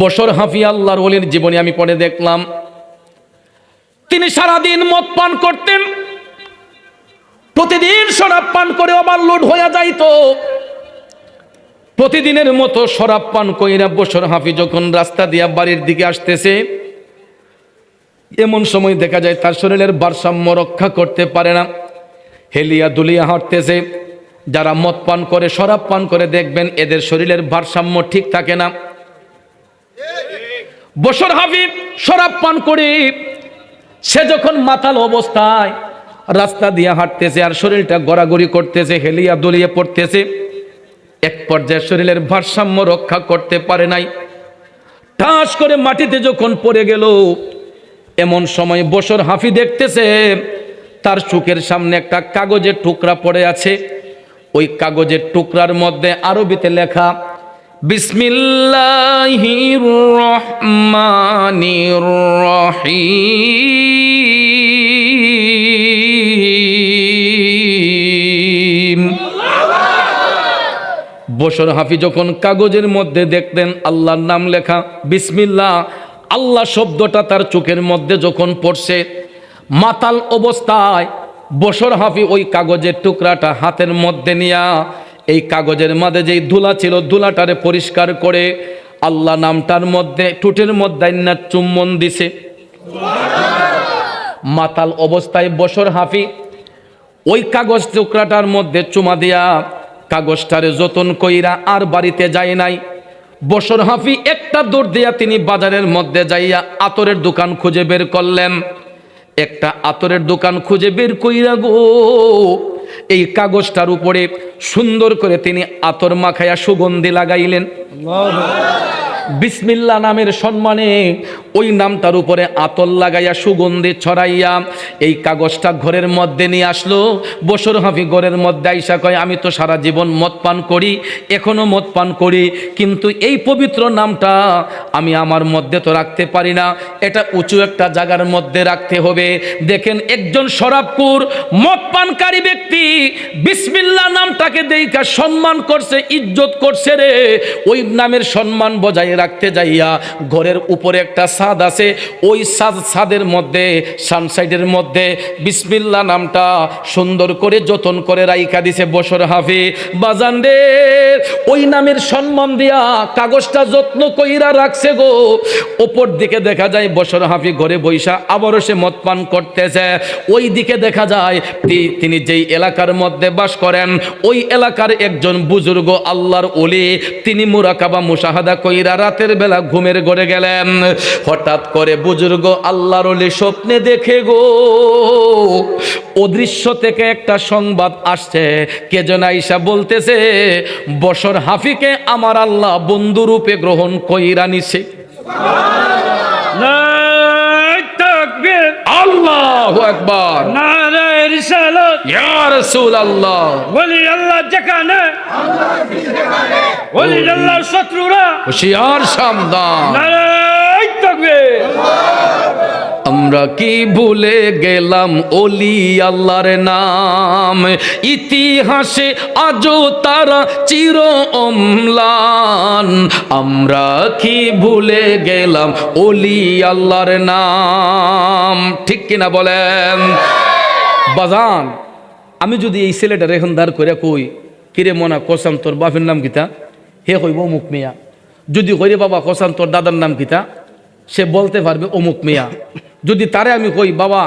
বসর হাফি আল্লাহর ওলির জীবনী আমি পড়ে দেখলাম। তিনি সারাদিন মদ পান করতেন। প্রতিদিন শরাব পান করে ওভারলোড হয়ে যাইতো। প্রতিদিনের মতো শরাব পান কইরা বসর হাফি যখন রাস্তা দিয়া বাড়ির দিকে আসতেছে, এমন সময় দেখা যায় তার শরীরের ভারসাম্য রক্ষা করতে পারে না। হেলিয়া দুলিয়া হাঁটতেছে। যারা মদ পান করে, শরাব পান করে দেখবেন এদের শরীরের ভারসাম্য ঠিক থাকে না। বসর হাফিব শরাব পান করে সে যখন মাতাল অবস্থায় রাস্তা দিয়ে হাঁটতেছে আর শরীরটা গড়াগড়ি করতেছে, হেলিয়া দলিয়ে পড়তেছে, এক পর্যায়ে শরীরের ভারসাম্য রক্ষা করতে পারে নাই। ঠাস করে মাটিতে যখন পড়ে গেল, এমন সময় বসর হাফি দেখতেছে, তার চোখের সামনে একটা কাগজের টুকরা পড়ে আছে। ওই কাগজের টুকরার মধ্যে আরবিতে লেখা বিসমিল্লাহির রহমানির রহিম। বসর হাফি যখন কাগজের মধ্যে দেখতেন আল্লাহর নাম লেখা বিসমিল্লাহ, আল্লাহ শব্দটা তার চোখের মধ্যে যখন পড়ছে, মাতাল অবস্থায় বসর হাফি ওই কাগজের টুকরাটা হাতের মধ্যে নিয়া এই কাগজের মাঝে যেই ধুলা ছিল, ধুলাটারে পরিষ্কার করে আল্লাহ নামটার মধ্যে টুটের মধ্যে চুম্বন দিছে। মাতাল অবস্থায় বসর হাফি, ওই কাগজ টুকরাটার মধ্যে চুমা দিয়া কাগজটারে যতন কইরা আর বাড়িতে যায় নাই। বসর হাফি একটা দৌড় দিয়া তিনি বাজারের মধ্যে যাইয়া আতরের দোকান খুঁজে বের করলেন। একটা আতরের দোকান খুঁজে বের কইরা গো, এই কাগজটার উপরে সুন্দর করে তিনি আতর মাখায়া সুগন্ধি লাগাইলেন। বিসমিল্লা নামের সম্মানে ওই নামটার উপরে আতল লাগাইয়া সুগন্ধি ছড়াইয়া এই কাগজটা ঘরের মধ্যে নিয়ে আসলো। বসর হাফি ঘরের মধ্যে আইসা কয়, আমি তো সারা জীবন মদ পান করি, এখনও মদ পান করি, কিন্তু এই পবিত্র নামটা আমি আমার মধ্যে তো রাখতে পারি না। এটা উঁচু একটা জায়গার মধ্যে রাখতে হবে। দেখেন একজন শরাবপুর মদ পানকারী ব্যক্তি বিসমিল্লা নামটাকে দেইকা সম্মান করছে, ইজ্জত করছে রে। ওই নামের সম্মান বজায় রাখতে যাইয়া ঘরের উপরে একটা ছাদ আছে, ওই ছাদ ছাদের মধ্যে, সানসাইডের মধ্যে বিসমিল্লা নামটা সুন্দর করে যতন করে রাইখা দিছে বসর হাফি বাজান রে, ওই নামের সম্মান দিয়া কাগজটা যত্ন কইরা রাখছে গো। ওপর দিকে দেখা যায় বসর হাফি ঘরে বৈশা আবারও সে মদ পান করতেছে। ওই দিকে দেখা যায় তিনি যেই এলাকার মধ্যে বাস করেন, ওই এলাকার একজন বুজুর্গ আল্লাহর ওলি, তিনি মুরাকাবা মুশাহাদা কইরা রাতের বেলা ঘুমের ঘরে গেলেন। হঠাৎ করে বুজুর্গ আল্লাহর স্বপ্নে দেখে গো অদৃশ্য থেকে একটা সংবাদ আসছে। কে যেন আইসা বলতেছে বসর হাফিকে আমার আল্লাহ বন্ধুরূপে গ্রহণ কইরা নিছে। আল্লাহ নারায় রিসালাত। ইয়া রাসূলুল্লাহ। ওলি আল্লাহ যেখানে। ওলি আল্লাহ শত্রুরা। হুশিয়ার সাবধান নারায় তাকবীর। আমরা কি ভুলে গেলাম ওলি আল্লাহর নাম? ইতিহাসে আজও তারা চির অম্লান। আমরা কি ভুলে গেলাম ওলি আল্লাহর নাম? ঠিক কিনা বলেন? বাজান আমি যদি এই ছেলেটা এখন দাঁড় করে কই, কিরে মনা, কসাম, তোর বাপের নাম কিতা? হে কইব অমুক মিয়া। যদি কইরে, বাবা, কসাম, তোর দাদার নাম কিতা? সে বলতে পারবে অমুক মিয়া। যদি তারে আমি কই, বাবা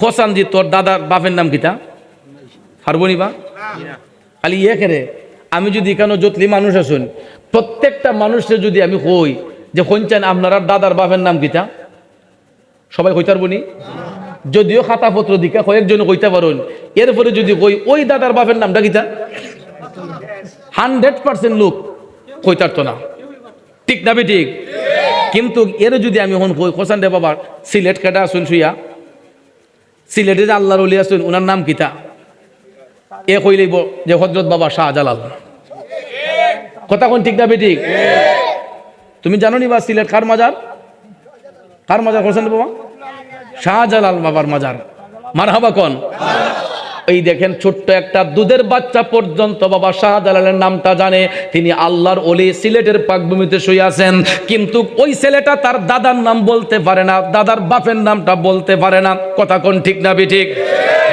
খোসান জি, তোর দাদার বাপের নাম কিতা? পারবনি বা? খালি ইয়ে কেরে, আমি যদি কেন যতলি মানুষ আসুন প্রত্যেকটা মানুষের যদি আমি কই যে কইছেন আপনার দাদার বাপের নাম কিতা? সবাই কইতে পারবনি যদিও খাতা খাতাপত্র দিকে কয়েকজন কইতে পারুন। এরপরে যদি কই ওই দাদার বাপের নামটা কিতা? হান্ড্রেড পার্সেন্ট লোক কইতার তো না। ঠিক না ঠিক কিন্তু এর যদি আমি হন কই কোসান রে বাবা সিলেট কাটা আসুন শুইয়া? সিলেটে যে আল্লাহর উলি আসুন ওনার নাম কিতা? এ কইলেইব যে হজরত বাবা শাহজালাল। কথা কোন ঠিক না ঠিক। তুমি জানো নি বা সিলেট কার মাজার? কার মাজার কোসান বাবা? শাহজালাল বাবার মাজার। মার হাবা কন? এই দেখেন ছোট্ট একটা দুধের বাচ্চা পর্যন্ত বাবা শাহজালালের নামটা জানে। তিনি আল্লাহর ওলি, সিলেটের পাকভূমিতে শুয়ে আছেন। কিন্তু ওই ছেলেটা তার দাদার নাম বলতে পারে না, দাদার বাপের নামটা বলতে পারে না। কথা কোন ঠিক না বি ঠিক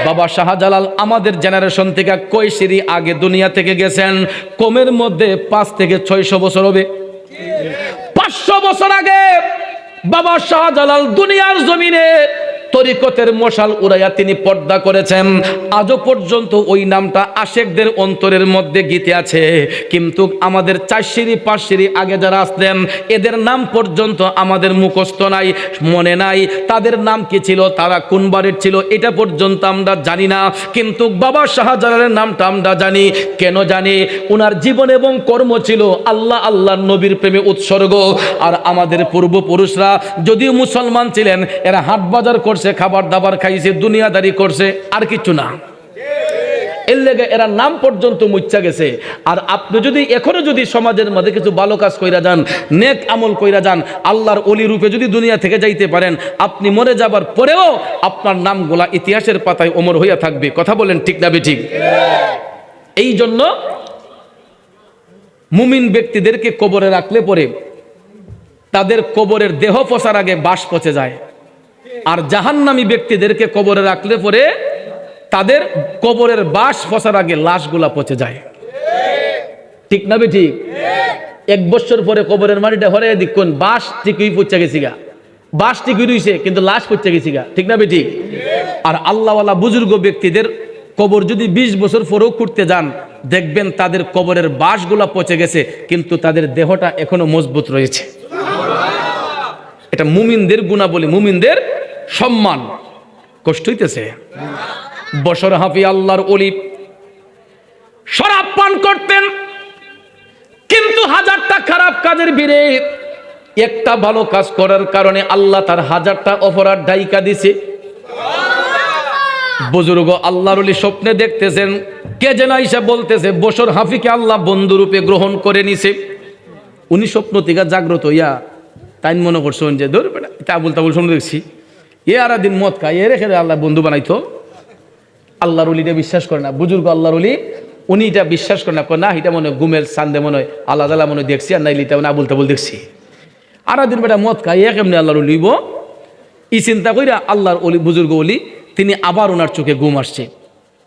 বাবা শাহজালাল আমাদের জেনারেশন থেকে কৈশিরি আগে দুনিয়া থেকে গেছেন। কমের মধ্যে পাঁচ থেকে ছয়শো বছর হবে। পাঁচশো বছর আগে বাবা শাহজালাল দুনিয়ার জমিনে তরিকতের মশাল উড়াইয়া তিনি পর্দা করেছেন। আজও পর্যন্ত ওই নামটা আশেকদের অন্তরের মধ্যে গীতে আছে। কিন্তু আমাদের চার সিঁড়ি পাঁচ সিঁড়ি আগে যারা আসতেন, এদের নাম পর্যন্ত আমাদের মুখস্থ নাই, মনে নাই। তাদের নাম কি ছিল, তারা কোন বাড়ির ছিল, এটা পর্যন্ত আমরা জানি না। কিন্তু বাবা শাহজালালের নামটা আমরা জানি। কেন জানি? ওনার জীবন এবং কর্ম ছিল আল্লাহ আল্লাহর নবীর প্রেমে উৎসর্গ। আর আমাদের পূর্বপুরুষরা, যদিও মুসলমান ছিলেন, এরা হাট বাজার করছে খাবার দাবার খাইছে, দুনিয়াদারি করছে, আর কিছু না। এর লেগে এরা নাম পর্যন্ত মুচ্ছা গেছে। আর আপনি যদি এখনও যদি সমাজের মধ্যে কিছু ভালো কাজ কইরা যান, নেক আমল কইরা যান, আল্লাহর অলি রূপে যদি দুনিয়া থেকে যাইতে পারেন, আপনি মরে যাবার পরেও আপনার নামগুলা ইতিহাসের পাতায় অমর হইয়া থাকবে। কথা বলেন ঠিক না ঠিক এই জন্য মুমিন ব্যক্তিদেরকে কবরে রাখলে পরে তাদের কবরের দেহ পচার আগে বাস পচে যায়। আর জাহান্নামী ব্যক্তিদেরকে কবরে রাখলে পরে তাদের কবরের বাস পচার আগে লাশগুলা পচে যায়। ঠিক না ঠিক? এক বছর পরে কবরের মাটিটা হরে দেখুন বাস ঠিকই পচে গেছি গা। বাস ঠিকই রইছে, কিন্তু লাশ পচে গেছি গা। ঠিক না ঠিক? আর আল্লাহওয়ালা বুজুর্গ ব্যক্তিদের কবর যদি ২০ বছর পরেও করতে যান, দেখবেন তাদের কবরের বাসগুলা পচে গেছে, কিন্তু তাদের দেহটা এখনও মজবুত রয়েছে। এটা মুমিনদের গুণাবলী, মুমিনদের সম্মান। কষ্ট হইতেছে। বসর হাফি আল্লাহর অলি শরাব পান করতেন। কিন্তু হাজারটা খারাপ কাজের ভিড়ে একটা ভালো কাজ করার কারণে আল্লাহ তার হাজারটা অপরাধ ডাইকা দিছে। বুজুর্গ আল্লাহর অলি স্বপ্নে দেখতেছেন, কে যেন আইসা বলতেছে, বসর হাফিকে আল্লাহ বন্ধুরূপে গ্রহণ করে নিছে। উনি স্বপ্ন থেকে জাগ্রত হইয়া তাই মনে করছেন যে, ধর বেটা, এটা আবুল তাবুল শুনে দেখছি। এ আর দিন মদ খায় এ রেখে আল্লাহ বন্ধু বানাইতো। আল্লাহর উলিটা বিশ্বাস করে না। বুজুর্গ আল্লাহর উলি উনি এটা বিশ্বাস করে না। না, এটা মনে হয় গুমের সান্দে মনে হয় আল্লাহ তালা মনে দেখছি, আর নাইলে এটা মানে আবুল তাবুল দেখছি। আর দিন বেটা মদ খায়, এ কেমনি আল্লাহর উলিব ই চিন্তা কইরা আল্লাহর অলি বুজুর্গ অলি তিনি আবার ওনার চোখে ঘুম আসছে।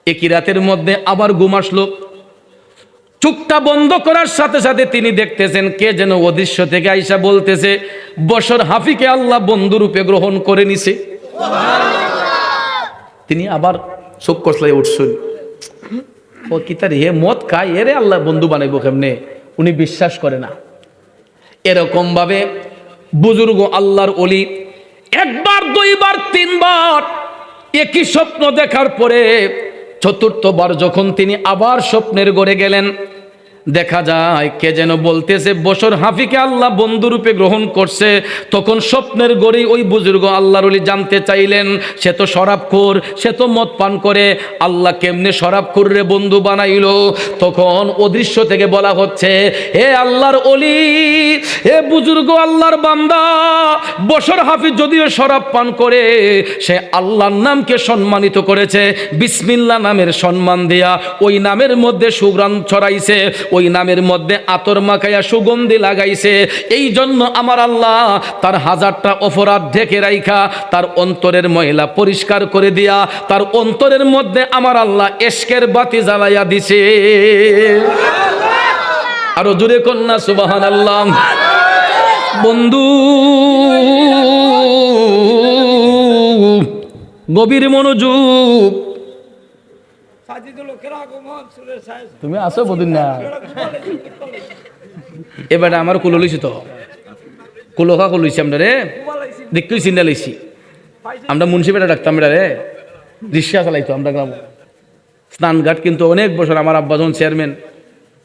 একই রাতের মধ্যে আবার ঘুম আসলো চোখটা বন্ধ করার সাথে সাথে তিনি দেখতেছেন কে যেন অদৃশ্য থেকে আইসা বলতেছে, বসর হাফিকে আল্লাহ বন্ধুরূপে গ্রহণ করে নিছে। তিনি আবার চোখ কসলাই উঠছেন। ও কি তার হে মদ খায়? এরে আল্লাহ বন্ধু বানাইব কেমনে? উনি বিশ্বাস করে না। এরকম ভাবে বুজুর্গ আল্লাহর অলি একবার, দুইবার, তিনবার একই স্বপ্ন দেখার পরে চতুর্থবার যখন তিনি আবার স্বপ্নের গড়ে গেলেন দেখা যায়, কে যেন বলতেছে, বসর হাফিকে আল্লাহ বন্ধুরূপে গ্রহণ করছে। তখন স্বপ্নের গড়েই ওই বুজুর্গ আল্লাহর অলি জানতে চাইলেন, সে তো শরাবখোর সে তো মদ পান করে, আল্লাহ কেমনে শরাবখোর রে বন্ধু বানাইলো? তখন অদৃশ্য থেকে বলা হচ্ছে, হে আল্লাহর অলি হে বুজুর্গ আল্লাহর বান্দা, বসর হাফিজ যদিও শরাব পান করে, সে আল্লাহর নামকে সম্মানিত করেছে। বিসমিল্লা নামের সম্মান দেয়া, ওই নামের মধ্যে সুগ্রাম ছড়াইছে। ওই নামের মধ্যে আতর মাখাইয়া সুগন্ধি লাগাইছে। এই জন্য আমার আল্লাহ তার হাজারটা অপরাধ ঢেকে রাইখা, তার অন্তরের মহিলা পরিষ্কার করে দিয়া, তার অন্তরের মধ্যে আমার আল্লাহ এশকের বাতি জ্বালাইয়া দিছে। আরও জুড়ে কন্যা সুবাহান আল্লাহ বন্ধু, গভীর মনোযোগ তুমি আসো বদিন না। এবার আমার কুলো লইছি তো। কুলোখা কুলইছি আমরা রে। দেখতেই চিন্তা লইছি আমরা মুন্সিপেটা ডাকতাম রে। রিক্সা চালাইতো আমরা গ্রাম। স্নানঘাট কিন্তু অনেক বছর আমার আব্বা যখন চেয়ারম্যান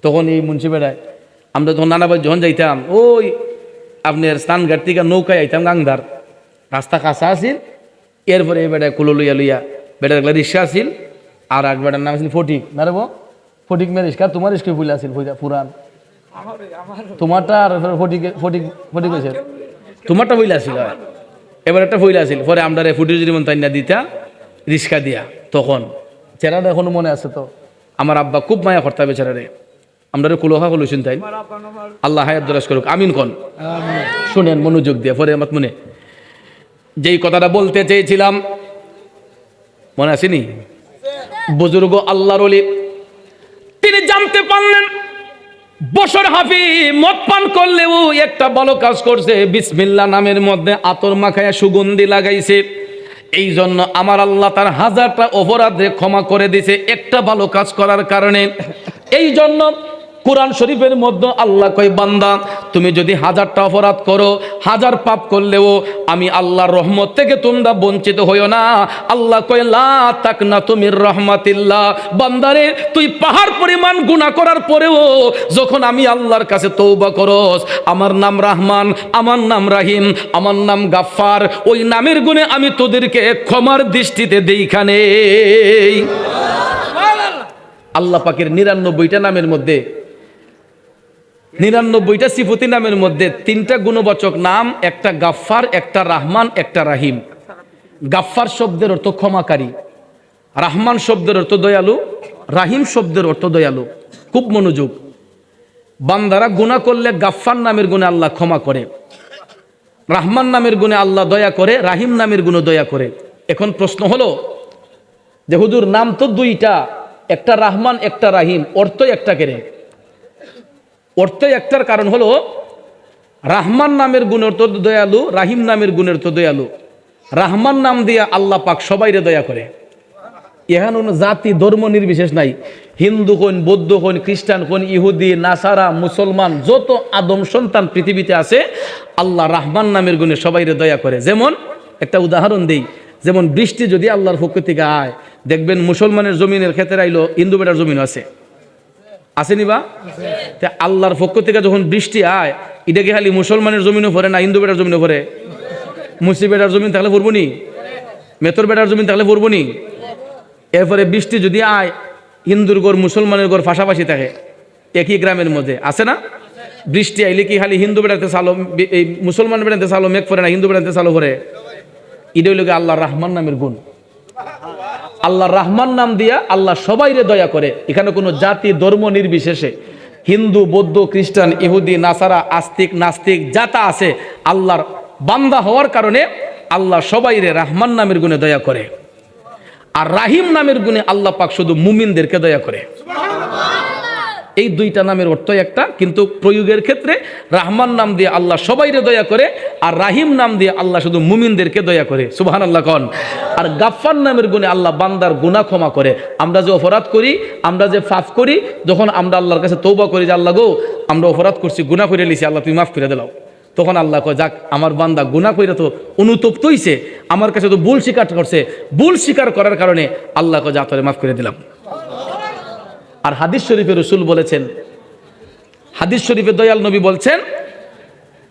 তখন এই মুন্সিপেটায় আমরা তখন নানাবাই যখন যাইতাম, ওই আপনার স্নানঘাট থেকে নৌকায় আইতাম গাংধার। রাস্তা কাঁচা আছিল। এরপরে এই বেটায় কুলো লইয়া লইয়া বেটার রিক্সা আছিল। আর এক বেটার নাম আছিল ফটিক। না রে বো? ফটিক মে রিক্সা তোমার রিক্সা ফুল আছিল পুরান তোমারটা আর ফটিক ফটিক ফটিক হয়েছে। তোমারটা বইলা আছিল এবার একটা বইলা আছিল। পরে আমরা রে ফুটির যদি মন তাই না দিতা রিক্সা দিয়া, তখন। চেহারাটা এখনও মনে আছে তো? আমার আব্বা খুব মায়া করতে হবে চেহারে আমরা কুলোহা হলো তাই আল্লাহ হায়াত দরাজ করুক। আমিন কন। শুনেন মনোযোগ দিয়ে। পরে আমার মনে যেই কথাটা বলতে চেয়েছিলাম, মনে আসেনি বুজুর্গ আল্লাহর তিনি জানতে পারলেন বছর হাফি মদ পান করলেও একটা ভালো কাজ করছে। বিসমিল্লা নামের মধ্যে আতর মাখায় সুগন্ধি লাগাইছে। এই জন্য আমার আল্লাহ তার হাজারটা অপরাধে ক্ষমা করে দিছে একটা ভালো কাজ করার কারণে। এই জন্য কোরআন শরীফের মধ্যে আল্লাহ কয় বান্দা তুমি যদি হাজারটা অপরাধ করো হাজার পাপ করলেও আমি আল্লাহর রহমত থেকে তোমরা বঞ্চিত হইও না। আল্লাহ কয় লা তাক না তুমি রহমাতিল্লাহ। বান্দারে তুই পাহাড় পরিমাণ গুনাহ করার পরেও যখন আমি আল্লাহর কাছে তৌবা করস আমার নাম রাহমান আমার নাম রাহিম আমার নাম গাফফার ওই নামের গুণে আমি তোদেরকে ক্ষমার দৃষ্টিতে দেইখানে আল্লাহ পাকের নিরানব্বইটা নামের মধ্যে নিরানব্বইটা সিফতি নামের মধ্যে তিনটা গুণবাচক নাম, একটা গাফফার, একটা রাহমান, একটা রাহিম। গাফফার শব্দের অর্থ ক্ষমাকারী, রাহমান শব্দের অর্থ দয়ালু, রাহিম শব্দের অর্থ দয়ালু। খুব মনোযোগ। বান্দারা গুণা করলে গাফফার নামের গুণে আল্লাহ ক্ষমা করে। রাহমান নামের গুণে আল্লাহ দয়া করে, রাহিম নামের গুণে দয়া করে। এখন প্রশ্ন হলো যে হুজুর, নাম তো দুইটা, একটা রাহমান, একটা রাহিম। অর্থ একটা কেড়ে? অর্থ একটার কারণ হলো রাহমান নামের গুণের তো দয়ালু, রাহিম নামের গুণের তো দয়ালু। রাহমান নাম দিয়ে আল্লাহ পাক সবাইরে দয়া করে। এখানে কোনো জাতি ধর্ম নির্বিশেষ নাই। হিন্দু হন বৌদ্ধ হন খ্রিস্টান হন ইহুদি, নাসারা, মুসলমান, যত আদম সন্তান পৃথিবীতে আছে, আল্লাহ রাহমান নামের গুণে সবাইরে দয়া করে। যেমন একটা উদাহরণ দিই, যেমন বৃষ্টি যদি আল্লাহর পক্ষ থেকে আয়, দেখবেন মুসলমানের জমিনের ক্ষেত্রে আইলো হিন্দু বেটার জমিন আছে। আসেনি বা? আল্লাহর পক্ষ থেকে যখন বৃষ্টি আয়, এটা কি খালি মুসলমানের জমিনও ভরে না হিন্দু বেটার জমিনও ভরে? মুসলিম বেটার জমিন থাকলে পড়ব নি? মেতর বেটার জমিন থাকলে পড়ব নি? এরপরে বৃষ্টি যদি আয়, হিন্দুর ঘর, মুসলমানের ঘর পাশাপাশি থাকে। একই গ্রামের মধ্যে। আছে না? বৃষ্টি আইলে কি খালি হিন্দু বেড়াতে সালো এই মুসলমান বেড়াতে সালো মেঘ পরে না, হিন্দু বেড়াতে সালো ভরে? এটা হইল আল্লাহ রাহমান নামের গুণ। আল্লাহ রাহমান নাম দিয়া আল্লাহ সবাইরে দয়া করে। এখানে কোনো জাতি, ধর্ম নির্বিশেষে হিন্দু, বৌদ্ধ, খ্রিস্টান, ইহুদি, নাসারা, আস্তিক, নাস্তিক, যাতা আছে, আল্লাহর বান্দা হওয়ার কারণে আল্লাহ সবাইরে রাহমান নামের গুণে দয়া করে। আর রাহিম নামের গুণে আল্লাহ পাক শুধু মুমিনদেরকে দয়া করে। এই দুইটা নামের অর্থ একটা, কিন্তু প্রয়োগের ক্ষেত্রে রাহমান নাম দিয়ে আল্লাহ সবাইরে দয়া করে, আর রাহিম নাম দিয়ে আল্লাহ শুধু মুমিনদেরকে দয়া করে। সুবাহান আল্লাহ কন। আর গাফফার নামের গুণে আল্লাহ বান্দার গুনাহ ক্ষমা করে। আমরা যে অপরাধ করি, আমরা যে ফাফ করি, যখন আমরা আল্লাহর কাছে তৌবা করি যে, আল্লাহ গো, আমরা অপরাধ করছি, গুনাহ করে লিছি আল্লাহ তুমি মাফ করে দিলাও তখন আল্লাহ কয়, যাক, আমার বান্দা গুনাহ কইরা তো অনুতপ্ত হইছে, আমার কাছে তো ভুল স্বীকার করছে। ভুল স্বীকার করার কারণে আল্লাহ কয়, যা তোরে মাফ করে দিলাম। আর হাদিস শরীফে রসুল বলেছেন, হাদিস শরীফে দয়াল নবী বলছেন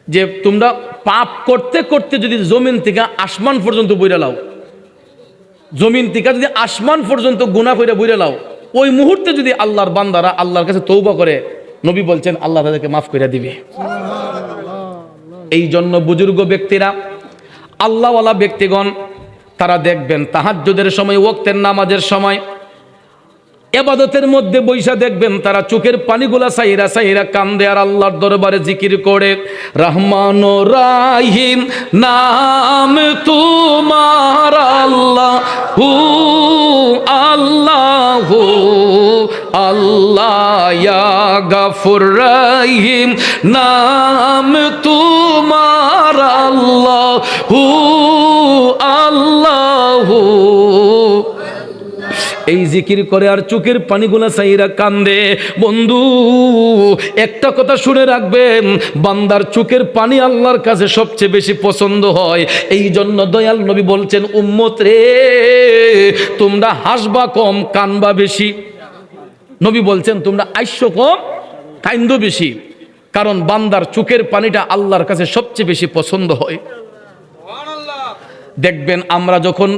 যে, তোমরা পাপ করতে করতে যদি জমিন থেকে আসমান পর্যন্ত বইরে লাও, জমিন থেকে যদি আসমান পর্যন্ত গুণা করে বইরে লাও, ওই মুহূর্তে যদি আল্লাহর বান্দারা আল্লাহর কাছে তৌবা করে, নবী বলছেন, আল্লাহ তাদেরকে মাফ করে দিবে। এই জন্য বুজুর্গ ব্যক্তিরা, আল্লাহওয়ালা ব্যক্তিগণ, তারা দেখবেন, তাহাজ্জুদের সময় ওক্তের নামাজের সময় এবাদতের মধ্যে বৈশা দেখবেন তারা চোখের পানিগুলা সাইরা সাইরা কান্দে আর আল্লাহর দরবারে জিকির করে। রহমান রাহিম, নাম তোমার আল্লাহ, হু আল্লাহ হু আল্লাহ গাফুর রহিম, নাম তোমার আল্লাহ, হু এই জিকির করে আর চোখের পানিগুলা সাইরা কান্দে। বন্ধু, একটা কথা শুনে রাখবেন, বান্দার চোখের পানি আল্লাহর কাছে সবচেয়ে বেশি পছন্দ হয়। এই জন্য দয়াল নবী বলছেন, উম্মত রে, তোমরা হাসবা কম, কানবা বেশি। নবী বলছেন, তোমরা আইস্য কম, কাইন্দ বেশি। কারণ বান্দার চোখের পানিটা আল্লাহর কাছে সবচেয়ে বেশি পছন্দ হয়। দেখবেন আমরা যখন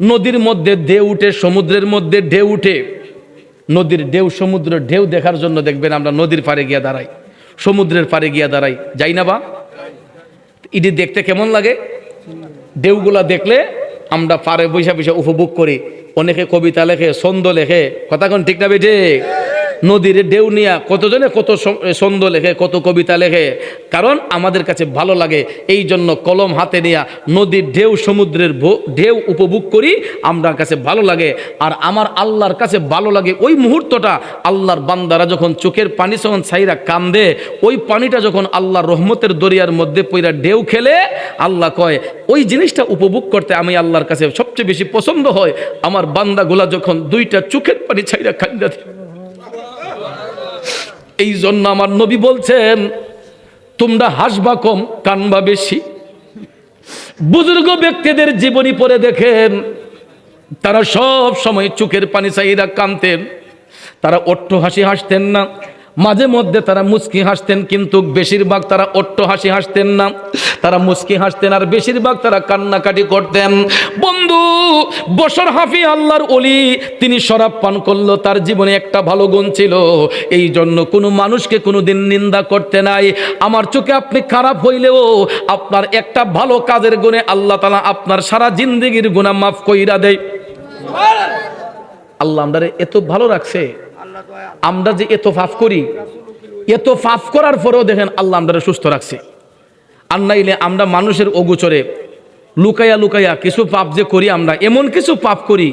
নদীর মধ্যে ঢেউ উঠে, সমুদ্রের মধ্যে ঢেউ উঠে। নদীর ঢেউ সমুদ্র ঢেউ দেখার জন্য দেখবেন আমরা নদীর পাড়ে গিয়া দাঁড়াই, সমুদ্রের পাড়ে গিয়া দাঁড়াই। যাই না বা? ইডি দেখতে কেমন লাগে? ঢেউগুলা দেখলে আমরা পারে বৈশা বৈশা উপভোগ করি। অনেকে কবিতা লেখে, ছন্দ লেখে। কথা কোন ঠিক না বেঠে নদীর ঢেউ নিয়া কতজনে কত ছন্দ লেখে, কত কবিতা লেখে। কারণ আমাদের কাছে ভালো লাগে এই জন্য কলম হাতে নিয়া নদীর ঢেউ, সমুদ্রের ঢেউ উপভোগ করি আমার কাছে ভালো লাগে। আর আমার আল্লাহর কাছে ভালো লাগে ওই মুহূর্তটা, আল্লাহর বান্দারা যখন চোখের পানি যখন ছাইরা কান্দে, ওই পানিটা যখন আল্লাহর রহমতের দরিয়ার মধ্যে পইরা ঢেউ খেলে, আল্লাহ কয়, ওই জিনিসটা উপভোগ করতে আমি আল্লাহর কাছে সবচেয়ে বেশি পছন্দ হয়। আমার বান্দাগুলা যখন দুইটা চোখের পানি ছাইরা কান্দা। এই জন্য আমার নবী বলছেন, তোমরা হাসবা কম, কানবা বেশি। বুজুর্গ ব্যক্তিদের জীবনী পড়ে দেখেন, তারা সব সময় চোখের পানি চাহিদা কানতেন, তারা অট্ট হাসি হাসতেন না। মাঝে মধ্যে তারা মুচকি হাসতেন, কিন্তু বেশিরভাগ তারা অট্ট হাসি হাসতেন না। তারা মুচকি হাসতেন আর বেশিরভাগ তারা কান্নাকাটি করতেন। বন্ধু বসর হাফি আল্লাহর অলি তিনি শরাব পান করল, তার জীবনে একটা ভালো গুণ ছিল। এই জন্য কোনো মানুষকে কোনো দিন নিন্দা করতে নাই। আমার চোখে আপনি খারাপ হইলেও আপনার একটা ভালো কাজের গুণে আল্লাহ তালা আপনার সারা জিন্দগির গুণা মাফ কইরা দেয়। আল্লাহ আমরা এত ভালো রাখছে। আমরা যে এত ফাফ করি এত ফাফ করার পরেও দেখেন আল্লাহ আমরা সুস্থ রাখছে। আর নাইলে আমরা মানুষের অগুচরে লুকাইয়া লুকাইয়া কিছু পাপ যে করি আমরা, এমন কিছু পাপ করি,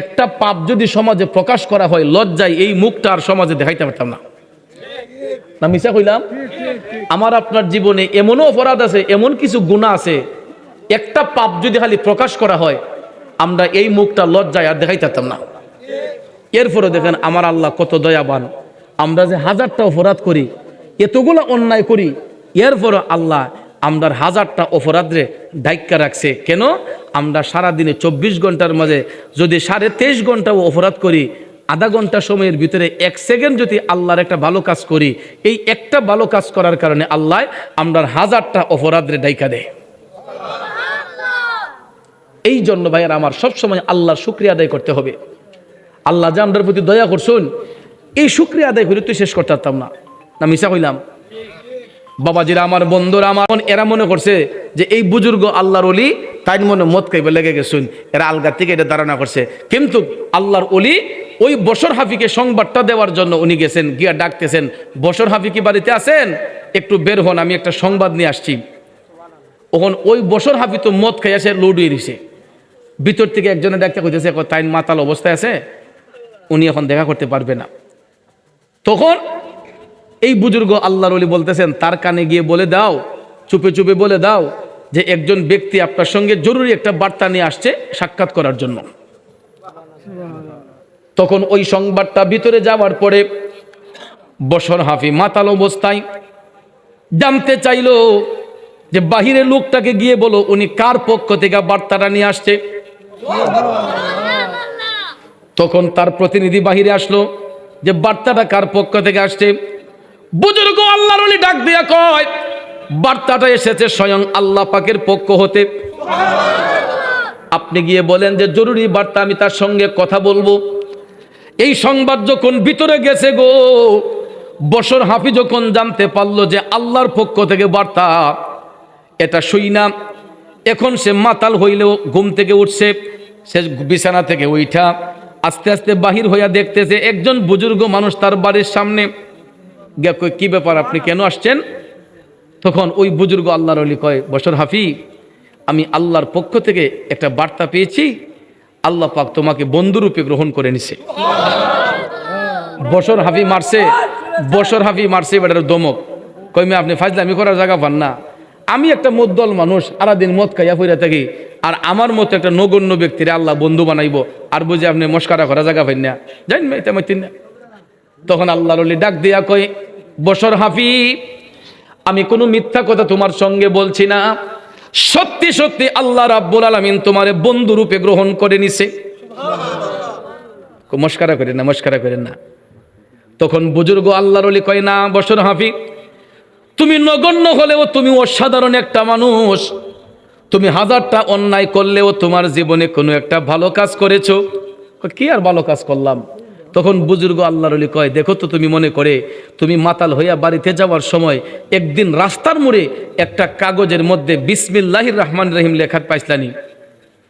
একটা পাপ যদি সমাজে প্রকাশ করা হয়, লজ্জায় এই মুখটা আর সমাজে দেখাইতে পারতাম না। না মিশা কইলাম? আমার আপনার জীবনে এমনও অপরাধ আছে, এমন কিছু গুণা আছে, একটা পাপ যদি খালি প্রকাশ করা হয়, আমরা এই মুখটা লজ্জায় আর দেখাইতে পারতাম না। এরপরে দেখেন আমার আল্লাহ কত দয়াবান। আমরা যে হাজারটা অপরাধ করি, এতগুলো অন্যায় করি, এরপরে আল্লাহ আমরার হাজারটা অপরাধরে দায়িত্ব রাখছে। কেন? আমরা সারা দিনে চব্বিশ ঘণ্টার মাঝে যদি সাড়ে তেইশ ঘন্টাও অপরাধ করি, আধা ঘণ্টা সময়ের ভিতরে এক সেকেন্ড যদি আল্লাহর একটা ভালো কাজ করি, এই একটা ভালো কাজ করার কারণে আল্লাহ আমরার হাজারটা অপরাধরে দায়িকা দেয়। এই জন্য ভাইয়ার আমার সবসময় আল্লাহর শুক্রিয়া আদায় করতে হবে। আল্লাহ যে আমাদের প্রতি দয়া করছুন এই শুক্রিয়া আদায় করে তুই শেষ করতে পারতাম না। না মিশা কইলাম। বাবাজিরা আমার বন্ধুরা আমার এরা মনে করছে যে এই বুজুর্গ আল্লাহর অলি তাই মনে মত খাইবে লেগে গেছুন। এরা আলগা থেকে এটা ধারণা করছে। কিন্তু আল্লাহর অলি ওই বসর হাফিকে সংবাদটা দেওয়ার জন্য উনি গেছেন গিয়া ডাকতেছেন বসর হাফি কি বাড়িতে আছেন? একটু বের হন আমি একটা সংবাদ নিয়ে আসছি। ওখন ওই বসর হাফি তো মদ খাই আসে লোড ভিতর থেকে একজনে ডাকতে কইতেছে "কয়, তাই মাতাল অবস্থায় আছে? উনি এখন দেখা করতে পারবে না। তখন এই বুজুর্গ আল্লাহর অলি বলতেছেন, তার কানে গিয়ে বলে দাও, চুপে চুপে বলে দাও যে একজন ব্যক্তি আপনার সঙ্গে জরুরি একটা বার্তা নিয়ে আসছে সাক্ষাৎ করার জন্য। তখন ওই সংবাদটা ভিতরে যাওয়ার পরে বসর হাফি মাতাল অবস্থায় জানতে চাইলো যে বাহিরের লোকটাকে গিয়ে বলো, উনি কার পক্ষ থেকে বার্তাটা নিয়ে আসছে? তখন তার প্রতিনিধি বাহিরে আসলো যে, বার্তাটা কার পক্ষ থেকে আসছে? বুজুর্গ, আল্লাহর ওলি ডাক দিয়া কয়, বার্তাটা এসেছে স্বয়ং আল্লাহ পাকের পক্ষ হতে। আপনি গিয়ে বলেন যে, জরুরি বার্তা, আমি তার সঙ্গে কথা বলব। এই সংবাদ যখন ভিতরে গেছে গো, বসর হাফি যখন জানতে পারল যে আল্লাহর পক্ষ থেকে বার্তা, এটা শুই না। এখন সে মাতাল হইলেও ঘুম থেকে উঠছে, সে বিছানা থেকে উইঠা আস্তে আস্তে বাহির হইয়া দেখতেছে, একজন বুজুর্গ মানুষ তার বাড়ির সামনে। কি ব্যাপার, আপনি কেন আসছেন? তখন ওই বুজুর্গ আল্লাহর অলি কয়, বসর হাফি আমি আল্লাহর পক্ষ থেকে একটা বার্তা পেয়েছি। আল্লাহ পাক তোমাকে বন্ধুরূপে গ্রহণ করে নিছে। বসর হাফি মারছে, বসর হাফি মারছে, এবার দমক। কইমে আপনি ফাজলামি করার জায়গা পান না। আমি একটা মদ্দল মানুষ, আরাদিন মদ খাইয়া ফিরে থাকি। আর আমার মতো একটা নগণ্য ব্যক্তির আল্লাহ বন্ধু বানাইবো। আর বুঝে আপনি মস্কারা করা জায়গা পাইন না। জানি না, এটা মাইতেন না। তখন আল্লাহর অলি ডাক দিয়া কয়, বসর হাফি আমি কোনো মিথ্যা কথা তোমার সঙ্গে বলছি না। সত্যি সত্যি আল্লাহ রাব্বুল আলামিন তোমার বন্ধু রূপে গ্রহণ করে নিছে। মস্কারা করেন না, মস্কারা করেন না। তখন বুজুর্গ আল্লাহর অলি কয়, না, বসর হাফি তুমি নগণ্য হলেও তুমি অসাধারণ একটা মানুষ। তুমি হাজারটা অন্যায় করলেও তোমার জীবনে কোনো একটা ভালো কাজ করেছ? কি আর ভালো কাজ করলাম? তখন বুজুর্গ আল্লাহর অলি কয়, দেখো তো তুমি মনে করে, তুমি মাতাল হইয়া বাড়িতে যাওয়ার সময় একদিন রাস্তার মোড়ে একটা কাগজের মধ্যে বিসমিল্লাহির রহমান রহিম লেখার পাইসলানি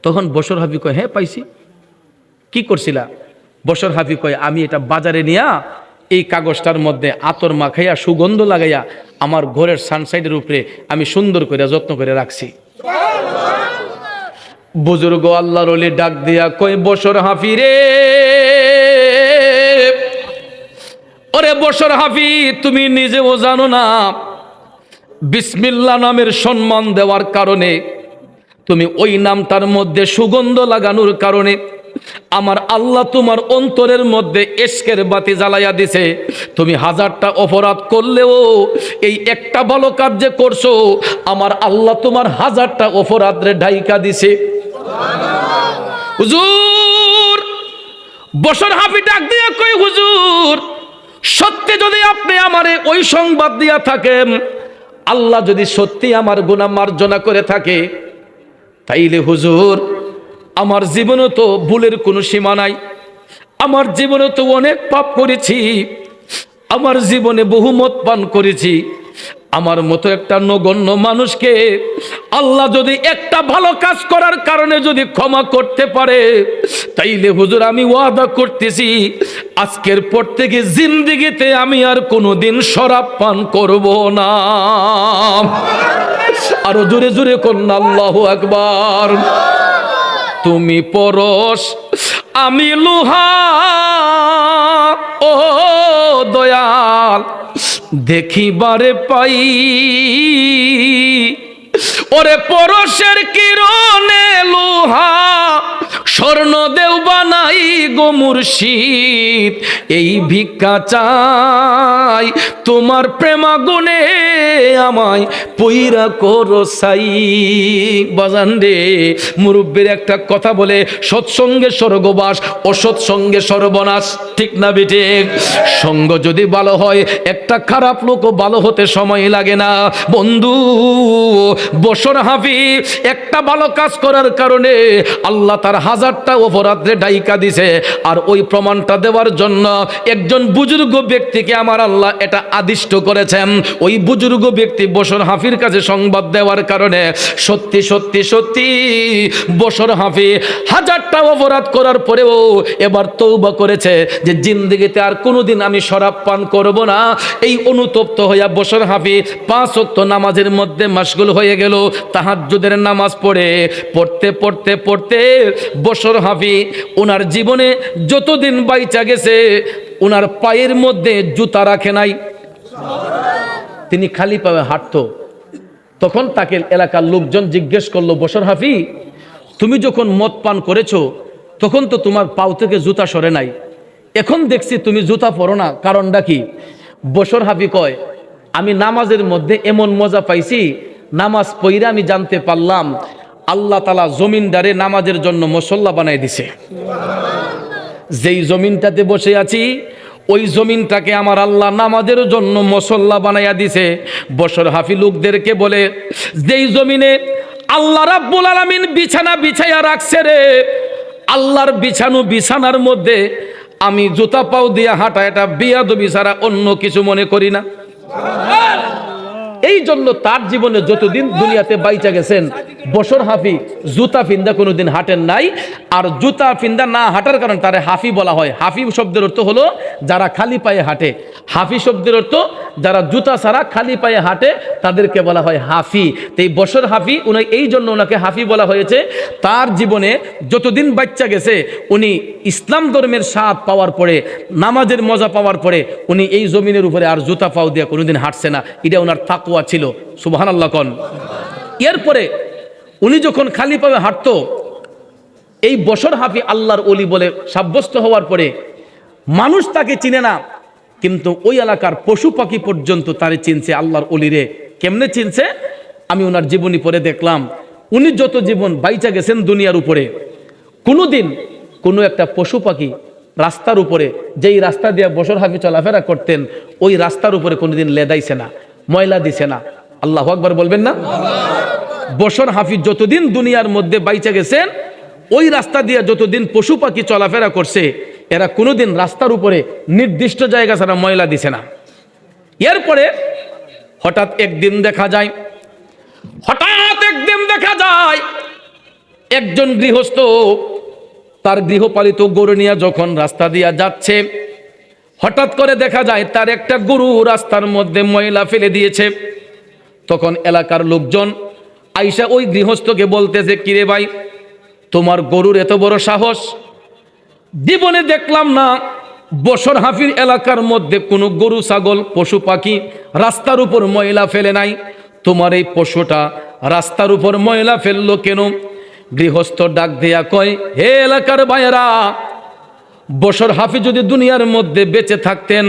তখন বসর হাফি কয় হ্যাঁ পাইছি। কি করছিলা? বসর হাফি কয়, আমি এটা বাজারে নিয়া এই কাগজটার মধ্যে আতর মাখাইয়া সুগন্ধ লাগাইয়া আমার ঘরের সানসাইডের উপরে আমি সুন্দর করে যত্ন করে রাখছি। বুজুর্গ আল্লাহর ওলি ডাক দিয়া কই, বসর হাফিরে। ওরে বসর হাফি তুমি নিজেও জানো না, বিসমিল্লা নামের সম্মান দেওয়ার কারণে, তুমি ওই নামটার মধ্যে সুগন্ধ লাগানোর কারণে আমার আল্লাহ তোমার অন্তরের মধ্যে এসকের বাতি জ্বালাইয়া দিছে। তুমি হাজারটা অপরাধ করলেও এই একটা ভালো কাজ যে করছ, আমার আল্লাহ তোমার হাজারটা অপরাধ রে ঢাইকা দিছে। হুজুর, বসর হাফি ডাক দিয়া কই হুজুর, সত্যি যদি আপনি আমারে ওই সংবাদ দিয়া থাকেন, আল্লাহ যদি সত্যি আমার গুনাহ মার্জনা করে থাকে, তাইলে হুজুর আমার জীবনে তো ভুলের কোনো সীমা নাই। আমার জীবনে তো অনেক পাপ করেছি। আমার জীবনে বহু মত পান করেছি। আমার মতো একটা নগণ্য মানুষকে আল্লাহ যদি একটা ভালো কাজ করার কারণে যদি ক্ষমা করতে পারে, তাইলে হুজুর আমি ওয়াদা করতেছি, আজকের পর থেকে জিন্দিগিতে আমি আর কোনোদিন শরাব পান করব না। আরও জোরে জোরে কন্যা, আল্লাহ একবার তুমি পরশ আমি লোহা। ও দয়াল দেখি দেখিবারে পাই। ওরে পরশের কিরণে লোহা স্বর্ণ দেও বানাই গো মুর্শিদ, এই ভিক্ষা চাই। তোমার প্রেমাগুনে আমায় পইরা করো সাই। বাজান রে, মুরব্বীর একটা কথা বলে, সৎসঙ্গে স্বর্গবাস, অসৎসঙ্গে সর্বনাশ। ঠিক না বেটে সঙ্গ যদি ভালো হয়, একটা খারাপ লোকও ভালো হতে সময় লাগে না। বন্ধু, বসর হাফি একটা ভালো কাজ করার কারণে আল্লাহ তার হাজারটা অপরাধে ডাইকা দিছে, আর ওই প্রমাণটা দেওয়ার জন্য একজন বুজুর্গ ব্যক্তিকে আমার আল্লাহ এটা আদিষ্ট করেছেন। ওই বুজুর্গ ব্যক্তি বসর হাফির কাছে সংবাদ দেওয়ার কারণে সত্যি সত্যি সত্যি বসর হাফি হাজারটা অপরাধ করার পরেও এবার তৌবা করেছে যে জিন্দগিতে আর কোনোদিন আমি শরাব পান করব না। এই অনুতপ্ত হইয়া বসর হাফি পাঁচ অক্ত নামাজের মধ্যে মাসগুল হয়ে গেল, তাহাজ্জুদের নামাজ পড়ে, পড়তে পড়তে পড়তে বসর হাফি ওনার জীবনে যতদিন বাইচা গেছে ওনার পায়ের মধ্যে জুতা রাখে নাই। তিনি খালি পায়ে হাঁটতো। তখন তাকে এলাকার লোকজন জিজ্ঞেস করল বসর হাফি, তুমি যখন মদ পান করেছ, তখন তো তোমার পাও থেকে জুতা সরে নাই। এখন দেখছি তুমি জুতা পরো না। কারণটা কি? বসর হাফি কয়, আমি নামাজের মধ্যে এমন মজা পাইছি, নামাজ পইরা আমি জানতে পারলাম আল্লাহ তালা জমিনদারে নামাজের জন্য মসল্লা বানাই দিছে। যেই জমিনটাতে বসে আছি ওই জমিনটাকে আমার আল্লাহ নামাজের জন্য মসল্লা বানাইয়া দিছে। বসর হাফি লোকদেরকে বলে যেই জমিনে আল্লাহ রাব্বুল আলামিন বিছানা বিছাইয়া রাখছে রে আল্লাহর বিছানো বিছানার মধ্যে আমি জুতা পাও দিয়া হাঁটা এটা বিয়াদবি ছাড়া অন্য কিছু মনে করি না। এই জন্য তার জীবনে যতদিন দুনিয়াতে বাইচা গেছেন বসর হাফি, জুতা ফিন্দা কোনোদিন হাঁটেন নাই। আর জুতা ফিন্দা না হাঁটার কারণ তারে হাফি বলা হয়। হাফি শব্দের অর্থ হলো যারা খালি পায়ে হাঁটে। হাফি শব্দের অর্থ যারা জুতা ছাড়া খালি পায়ে হাঁটে, তাদেরকে বলা হয় হাফি। তো এই বসর হাফি, উনি এই জন্য ওনাকে হাফি বলা হয়েছে। তার জীবনে যতদিন বাচ্চা গেছে, উনি ইসলাম ধর্মের স্বাদ পাওয়ার পরে, নামাজের মজা পাওয়ার পরে, উনি এই জমিনের উপরে আর জুতা পাও দিয়ে কোনোদিন হাঁটছে না। এটা ওনার তাকুয়া ছিল। সুবাহান আল্লাহ কন। এরপরে উনি যখন খালি পাবে হাঁটতো, এই বসর হাফি আল্লাহর অলি বলে সাব্যস্ত হওয়ার পরে মানুষ তাকে চিনে না, কিন্তু ওই এলাকার পশু পাখি পর্যন্ত তারে চিনছে আল্লাহর অলিরে কেমনে চিনছে? আমি ওনার জীবনী পরে দেখলাম। উনি যত জীবন বাইচা গেছেন দুনিয়ার উপরে, কোনোদিন কোনো একটা পশু পাখি রাস্তার উপরে, যেই রাস্তা দিয়ে বসর হাফি চলাফেরা করতেন, ওই রাস্তার উপরে কোনোদিন লেদাইছে না, ময়লা দিছে না। আল্লাহ আকবার বলবেন না? বসর হাফিজ যতদিন দুনিয়ার মধ্যে বাইচা গেছেন, ওই রাস্তা দিয়ে যতদিন পশু পাখি চলাফেরা করছে, এরা কোনোদিন রাস্তার উপরে নির্দিষ্ট জায়গা ছাড়া ময়লা দিছে না। এরপরে হঠাৎ একদিন দেখা যায়, হঠাৎ একদিন দেখা যায়, একজন গৃহস্থ তার গৃহপালিত গরু নিয়ে যখন রাস্তা দিয়া যাচ্ছে, হঠাৎ করে দেখা যায় তার একটা গরু রাস্তার মধ্যে ময়লা ফেলে দিয়েছে। তখন এলাকার লোকজন আইসা ওই গৃহস্থকে বলতেছে, কিরে ভাই, তোমার গরুর এত বড় সাহস? জীবনে দেখলাম না, বছর হাফির এলাকার মধ্যে কোনো গরু, ছাগল, পশু, পাখি রাস্তার উপর ময়লা ফেলে নাই। তোমার এই পশুটা রাস্তার উপর ময়লা ফেলল কেন? গৃহস্থ ডাক দেয়া কয়, হে এলাকার ভাইয়েরা, বছর হাফি যদি দুনিয়ার মধ্যে বেঁচে থাকতেন,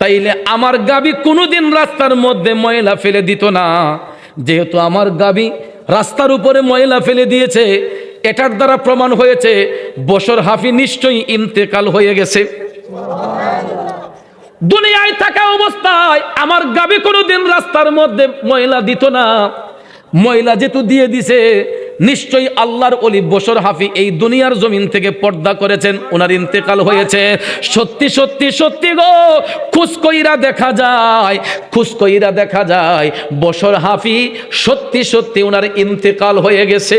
তাইলে আমার গাবি কোনোদিন রাস্তার মধ্যে ময়লা ফেলে দিত না। যেহেতু আমার গাবি রাস্তার উপরে ময়লা ফেলে দিয়েছে, এটার দ্বারা প্রমাণ হয়েছে বসর হাফি নিশ্চয়ই ইন্তেকাল হয়ে গেছে। দুনিয়ায় থাকা অবস্থায় আমার গাবি কোনোদিন রাস্তার মধ্যে ময়লা দিত না। ময়লা যেহেতু দিয়ে দিছে নিশ্চয়ই আল্লাহর অলি বসর হাফি এই দুনিয়ার জমিন থেকে পর্দা করেছেন ওনার ইন্তেকাল হয়েছে। সত্যি সত্যি সত্যি গো, খুশকইরা দেখা যায়, খুশকইরা দেখা যায় বসর হাফি সত্যি সত্যি ওনার ইন্তেকাল হয়ে গেছে।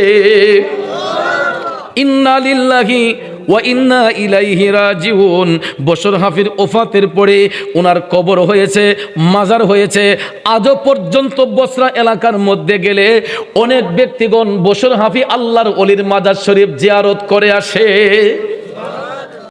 ইন্না লিল্লাহি ওয়া ইন্না ইলাইহি রাজিউন। বশর হাফির ওফাতের পরে ওনার কবর হয়েছে, মাজার হয়েছে। আজও পর্যন্ত বসরা এলাকার মধ্যে গেলে অনেক ব্যক্তিগণ বসর হাফি আল্লাহর অলির মাজার শরীফ জিয়ারত করে আসে।